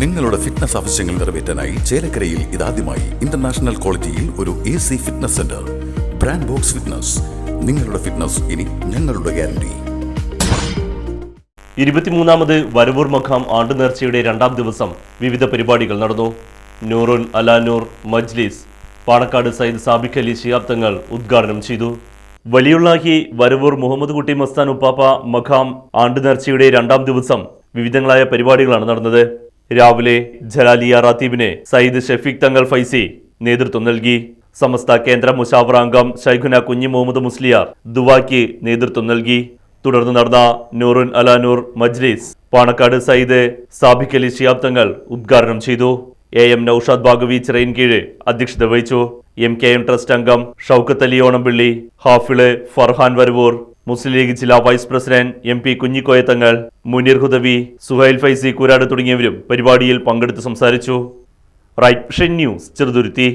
നിങ്ങളുടെ ഫിറ്റ്നസ് ആവശ്യങ്ങൾ നിറവേറ്റാനായി ചേലക്കരയിൽ ഇതാദ്യമായി ഇന്റർനാഷണൽ ക്വാളിറ്റിയിൽ ഒരു A C fitness centre brand box fitness നിങ്ങളുടെ ഫിറ്റ്നസ് ഇനി ഞങ്ങളുടെ ഗ്യാരണ്ടി ഇരുപത്തിമൂന്നാമത് വരവൂർ മഖാം ആണ്ട് നേർച്ചയുടെ രണ്ടാം ദിവസം വിവിധ പരിപാടികൾ നടന്നു. നൂറുൻ അലാനൂർ മജ്ലിസ് പാണക്കാട് സയ്യിദ് സാബിഖ് അലി ശിഹാബ് തങ്ങൾ ഉദ്ഘാടനം ചെയ്തു. വലിയുള്ളാഹി വരവൂർ മുഹമ്മദ് കുട്ടി മസ്താൻ ഉപ്പാപ്പ മഖാം ആണ്ട് നേർച്ചയുടെ രണ്ടാം ദിവസം വിവിധങ്ങളായ പരിപാടികളാണ് നടന്നത്. രാവിലെ ജലാലിയ റാത്തീബിനെ സയ്യിദ് ഷെഫീഖ് തങ്ങൾ ഫൈസി നേതൃത്വം നൽകി. സമസ്ത കേന്ദ്ര മുഷാവറാംഗം ഷൈഖുന കുഞ്ഞി മുഹമ്മദ് മുസ്ലിയാർ ദുവാക്ക് നേതൃത്വം നൽകി. തുടർന്ന് നടന്ന നൂറുൻ അലാനൂർ മജ്ലിസ് പാണക്കാട് സയ്യിദ് സാബിഖ് അലി ഷിയാബ് തങ്ങൾ ഉദ്ഘാടനം ചെയ്തു. എ എം നൌഷാദ് ബാഗവി ചിറയിൻകീഴ് അധ്യക്ഷത വഹിച്ചു. എം കെ എം ട്രസ്റ്റ് അംഗം ഷൌക്കത്ത് അലി ഓണംപിള്ളി ഹാഫിൾ ഫർഹാൻ വരവൂർ മുസ്ലിം ലീഗ് ജില്ലാ vice president M P Kunhikoyathangal Muneer Hudavi Suhail Faizy Kurad തുടങ്ങിയവരും പരിപാടിയിൽ പങ്കെടുത്ത് സംസാരിച്ചു. Right News Cheruthuruthy.